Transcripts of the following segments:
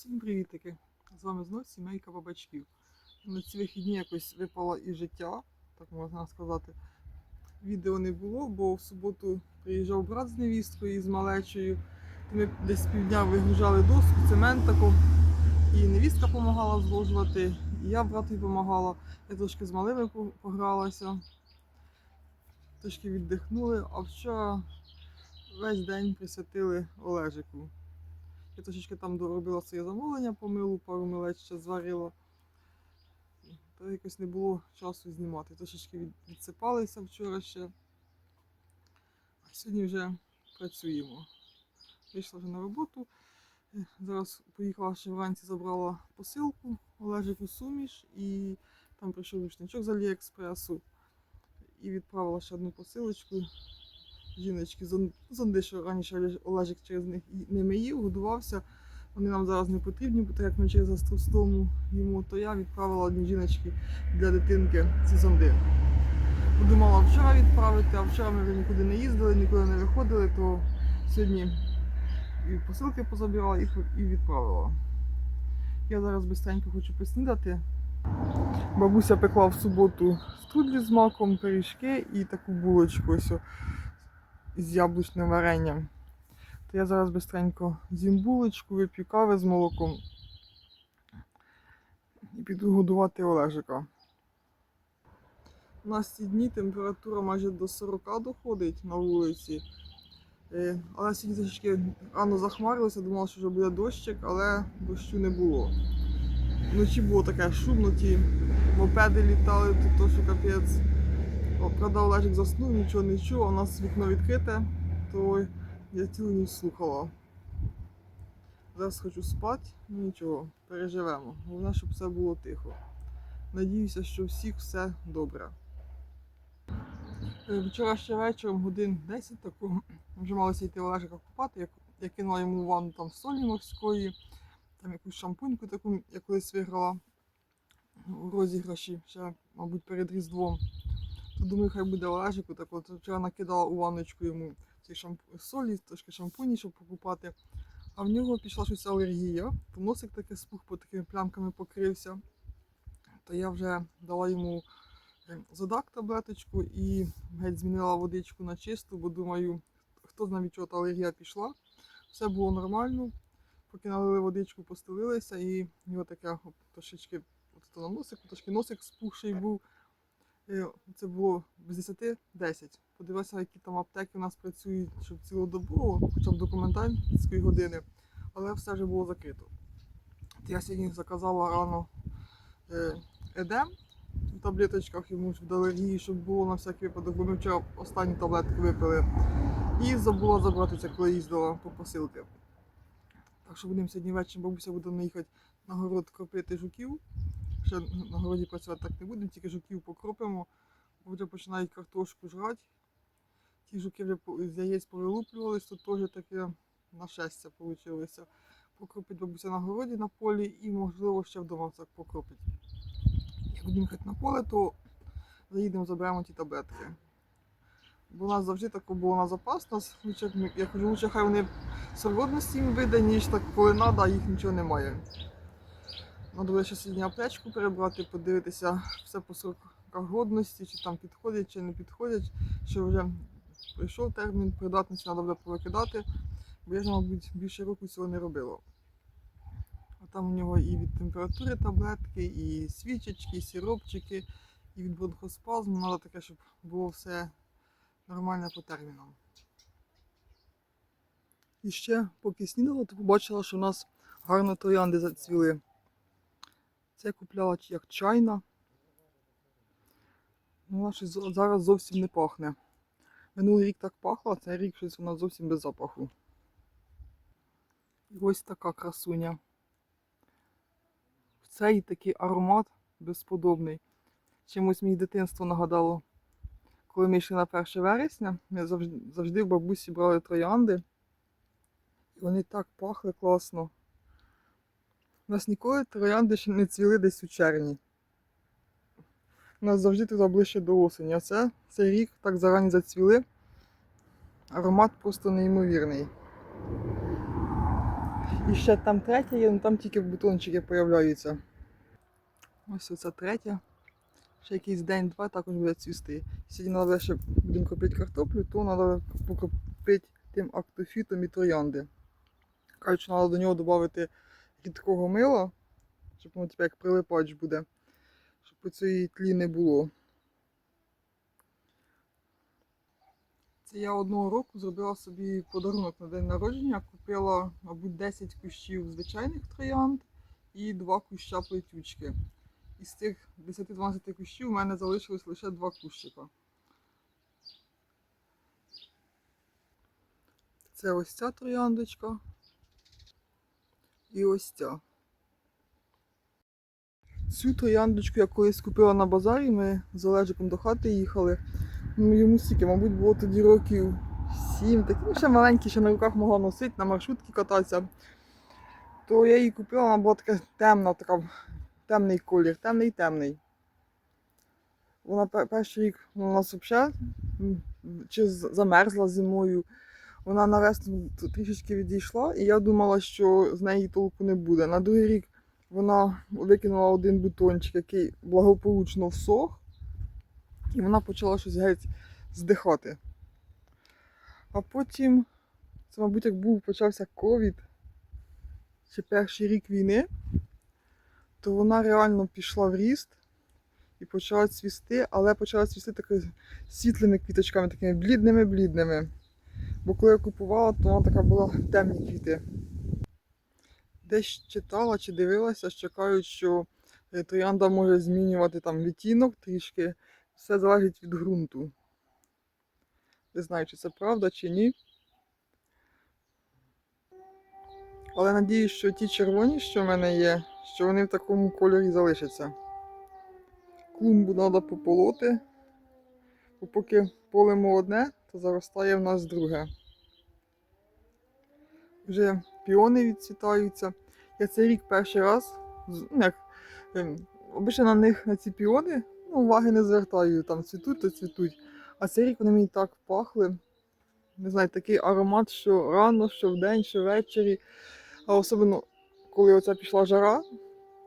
Всім привітики! З вами знов сімейка бабачків. На ці вихідні якось випало і життя, так можна сказати. Відео не було, бо в суботу приїжджав брат з невісткою і з малечою. Ми десь півдня вигружали доску, цемент таку. І невістка допомагала зложувати, і я брату допомагала. Я трошки з малими погралася, трошки віддихнули, а вчора весь день присвятили Олежику. Я трошечки там доробила своє замовлення по милу, пару милець ще зварила. Та якось не було часу знімати. Трошечки від- відсипалися вчора ще. А сьогодні вже працюємо. Вийшла вже на роботу. Зараз поїхала ще вранці, забрала посилку Олежику суміш і там прийшов рушничок з Аліекспресу. І відправила ще одну посилочку жіночки зон- зонди, що раніше Олеж- Олежик через них ними їв, годувався. Вони нам зараз не потрібні, бо так як ми через астростому йому, то я відправила одній жіночці для дитинки ці зонди. Подумала вчора відправити, а вчора ми вже нікуди не їздили, нікуди не виходили, то сьогодні і посилки позабирала і, відправила. Я зараз бистренько хочу поснідати. Бабуся пекла в суботу струдлі з маком, пиріжки і таку булочку ось з яблучним варенням. То я зараз бистренько з'їм булочку, вип'ю кави з молоком і піду годувати Олежика. У нас ці дні температура майже до 40 доходить на вулиці. Е, Але сьогодні трішки рано захмарилося, думала, що вже буде дощик, але дощу не було. Вночі було таке шумно, ті мопеди літали, то, то що капець. Правда, Олежик заснув, нічого не чув, а у нас вікно відкрите, то я цілу ніч слухала. Зараз хочу спати, ну нічого, переживемо. Головне, щоб все було тихо. Надіюся, що всіх все добре. Е, Вчора ще вечором, годин 10 таку, вже малося йти Олежика купати. Я, я кинула йому ванну там солі морської, там якусь шампуньку таку, я колись виграла у розіграші, ще, мабуть, перед Різдвом. Думаю, хай буде Олежику. Так от вчора накидала у ванночку йому ці шамп... солі, трошки шампуні, щоб покупати. А в нього пішла щось алергія, то носик таки спух по такими плямками покрився. То я вже дала йому е, задак таблеточку і геть змінила водичку на чисту, бо думаю, хто знає від чого та алергія пішла. Все було нормально. Поки налили водичку, постелилися, і в нього таке трошечки от на носику, трошки носик спухший був. Е, Це було без 10-10. Подивився, які там аптеки у нас працюють, щоб цілодобово, хоча б до комендантської години, але все вже було закрито. Я сьогодні заказала рано е, едем в таблеточках йому ж від алергії, щоб було на всякий випадок, бо ми вчора останні таблетки випили. І забула забратися, коли їздила по посилки. Так що будемо сьогодні ввечері, бабуся буде наїхати на город кропити жуків. Ще на городі працювати так не будемо, тільки жуків покропимо, бо вже починають картошку жрати. Ті жуки вже з яєць повилуплювались, тут теж таке нашестя вийшло. Покропить бабуся на городі на полі і, можливо, ще вдома так покропить. Як будемо їхати на поле, то заїдемо, заберемо ті таблетки. Бо у нас завжди таке було на запас. у Нас лучше, я кажу, лучше хай вони сородності їм видані, ніж так коли треба, їх нічого немає. Надо буде ще сьогодні аптечку перебрати, подивитися все по сроках годності, чи там підходять, чи не підходять, що вже прийшов термін придатності, треба буде повикидати, бо я ж, мабуть, більше року цього не робила. А там у нього і від температури таблетки, і свічечки, і сиропчики, і від бронхоспазму. Треба таке, щоб було все нормально по термінам. І ще, поки снідала, то побачила, що у нас гарно троянди зацвіли. Це купляла як чайна. Ну, вона щось зараз зовсім не пахне. Минулий рік так пахло, а цей рік щось вона зовсім без запаху. І ось така красуня. Цей такий аромат безподобний. Чимось мені дитинство нагадало. Коли ми йшли на 1 вересня, ми завжди, завжди в бабусі брали троянди. І вони так пахли класно. У нас ніколи троянди ще не цвіли десь у червні. У нас завжди туди ближче до осені. А це цей рік так зарані зацвіли. Аромат просто неймовірний. І ще там третя є, ну там тільки бутончики появляються. Ось оця третя. Ще якийсь день-два також буде цвісти. Сьогодні треба ще будемо кропити картоплю, то треба покропити тим актофітом і троянди. Кажуть, що треба до нього додати рідкого мила, щоб воно як прилипач буде, щоб у цієї тлі не було. Це я одного року зробила собі подарунок на день народження. Купила, мабуть, 10 кущів звичайних троянд і 2 куща плетючки. Із цих 10-12 кущів у мене залишилось лише 2 кущика. Це ось ця трояндочка. І ось ця. Цю трояндочку я колись купила на базарі, ми з Олежиком до хати їхали. Ну, йому стільки, мабуть, було тоді років 7, такий, ну, ще маленький, ще на руках могла носити, на маршрутці кататися. То я її купила, вона була така темна, така, темний колір, темний темний. Вона перший рік ну, у нас взагалі чи замерзла зимою. Вона на весну трішечки відійшла, і я думала, що з неї толку не буде. На другий рік вона викинула один бутончик, який благополучно всох, і вона почала щось геть здихати. А потім, це, мабуть, як був почався ковід, чи перший рік війни, то вона реально пішла в ріст і почала цвісти, але почала цвісти такими світлими квіточками, такими блідними-блідними. Бо коли я купувала, то вона така була темні квіти. Десь читала чи дивилася, що кажуть, що е, троянда може змінювати там відтінок трішки. Все залежить від ґрунту. Не знаю, чи це правда, чи ні. Але надіюсь, що ті червоні, що в мене є, що вони в такому кольорі залишаться. Клумбу треба пополоти, поки полимо одне, то заростає в нас друге. Вже піони відцвітаються. Я цей рік перший раз, ну як, ем, обично на них, на ці піони, ну, уваги не звертаю, там цвітуть, то цвітуть. А цей рік вони мені так пахли. Не знаю, такий аромат, що рано, що вдень, що ввечері. А особливо, коли оця пішла жара,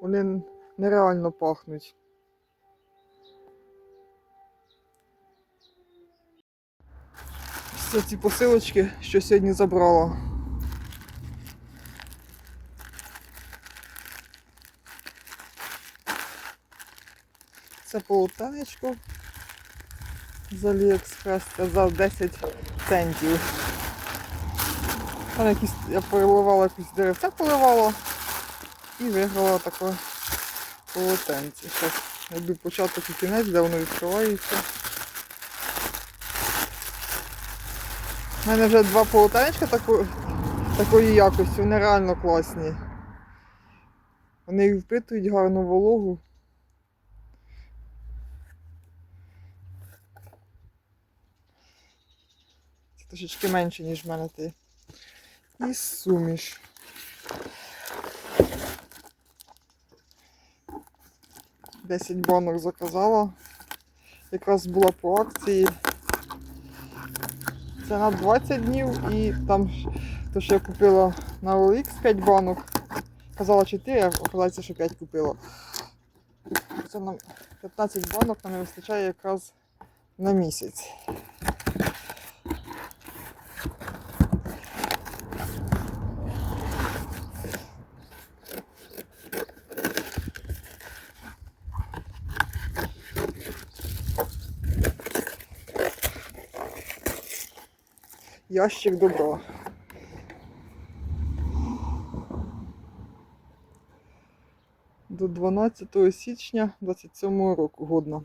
вони нереально пахнуть. Це ці посилочки, що сьогодні забрала. Це полотенечко з це за 10 центів. Там якісь, я переливала якісь деревця поливала і виграла таке полотенце. Зараз йду початок і кінець, де воно відкривається. У мене вже два полотенечка тако, такої якості, вони реально класні. Вони впитують гарну вологу. Це трошечки менше, ніж в мене ти. І суміш. Десять банок заказала. Якраз була по акції. Це на 20 днів і там то, що я купила на OLX 5 банок. Казала 4, а оказалося, що 5 купила. Це нам 15 банок нам не вистачає якраз на місяць. Ящик добра. До 12 січня 27 року годно.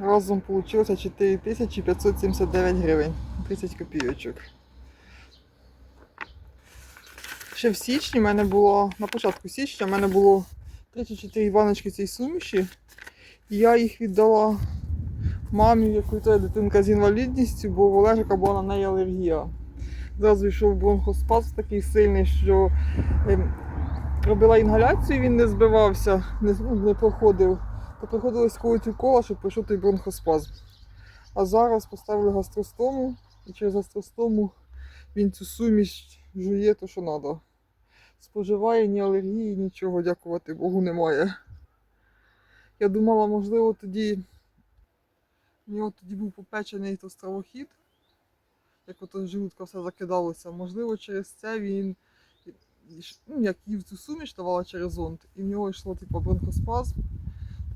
Разом вийшло 4579 гривень, 30 копійочок. Ще в січні в мене було, на початку січня в мене було 34 баночки цієї суміші. І я їх віддала мамі, якої то дитинка з інвалідністю, бо в Олежика була на неї алергія. Зразу йшов бронхоспазм такий сильний, що ем, робила інгаляцію, він не збивався, не, ну, не проходив, то приходилось колоти кола, щоб пройшов той бронхоспазм. А зараз поставили гастростому, і через гастростому він цю суміш жує то, що треба. Споживає ні алергії, нічого, дякувати Богу, немає. Я думала, можливо, тоді у нього тоді був попечений то стравохід, як ото з все закидалося. Можливо, через це він ну, як їв цю суміш, давала через зонд, і в нього йшло типу, бронхоспазм,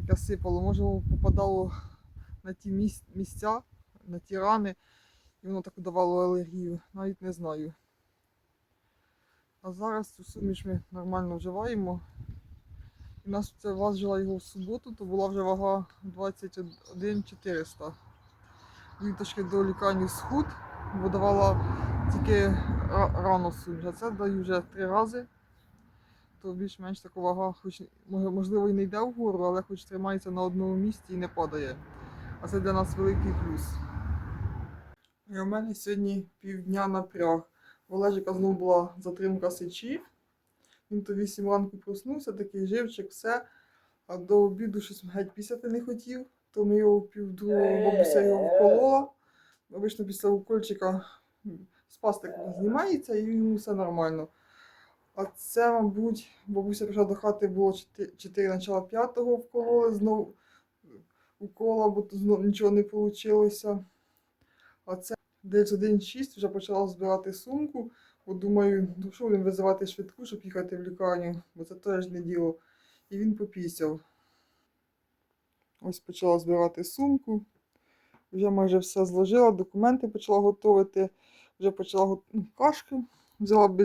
таке сипало, може попадало на ті місця, на ті рани, і воно так давало алергію, навіть не знаю. А зараз цю суміш ми нормально вживаємо. У нас це важила його в суботу, то була вже вага 21 400. Він трошки до лікарні схуд, бо давала тільки рано суміш. А це даю вже три рази. То більш-менш така вага, хоч можливо і не йде вгору, але хоч тримається на одному місці і не падає. А це для нас великий плюс. І у мене сьогодні півдня напряг. У Олежика знову була затримка сечі. Він то 8 ранку проснувся, такий живчик, все. А до обіду щось геть пісяти не хотів, то ми його півдругого бабуся його вколола. Обично після укольчика спастик знімається і йому все нормально. А це, мабуть, бабуся прийшла до хати, було 4 начала 5-го вкололи, знову укола, бо то знову нічого не вийшло. А це десь 1.6 вже почала збирати сумку. Бо думаю, ну що він визивати швидку, щоб їхати в лікарню, бо це теж не діло. І він попісяв. Ось почала збирати сумку. Вже майже все зложила, документи почала готувати. Вже почала го- ну, кашки. Взяла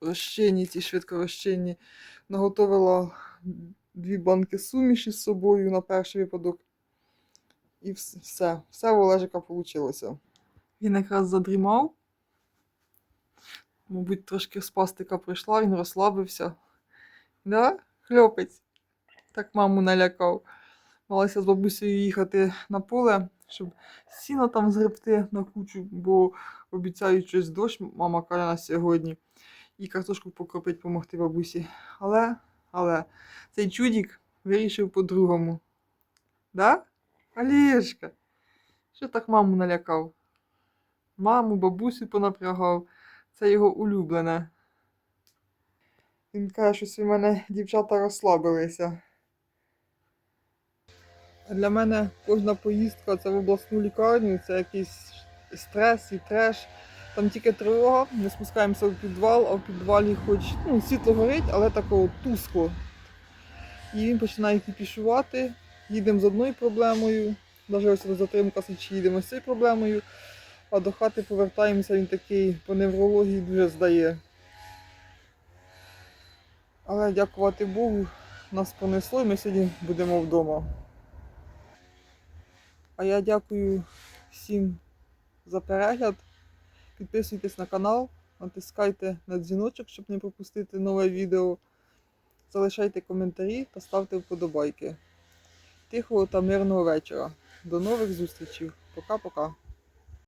розчинні, ці швидко розчинні. Наготовила дві банки суміші з собою на перший випадок. І все. Все у Олежика вийшло. Він якраз задрімав. Мабуть, трошки спастика пройшла, він розслабився. Да? Хлопець. Так маму налякав. Малася з бабусею їхати на поле, щоб сіно там згребти на кучу, бо обіцяють щось дощ, мама каже на сьогодні. І картошку покропить допомогти бабусі. Але, але, цей чудік вирішив по-другому. Да? Олежка, що так маму налякав? Маму, бабусю понапрягав. Це його улюблене. Він каже, що у мене дівчата розслабилися. Для мене кожна поїздка це в обласну лікарню, це якийсь стрес і треш. Там тільки тривога, ми спускаємося в підвал, а в підвалі хоч ну, світло горить, але такого тускло. І він починає кипішувати. Їдемо з одною проблемою, навіть ось затримка січі їдемо з цією проблемою. А до хати повертаємося, він такий по неврології дуже здає. Але дякувати Богу, нас понесло і ми сьогодні будемо вдома. А я дякую всім за перегляд. Підписуйтесь на канал, натискайте на дзвіночок, щоб не пропустити нове відео. Залишайте коментарі та ставте вподобайки. Тихого та мирного вечора. До нових зустрічей. Пока-пока.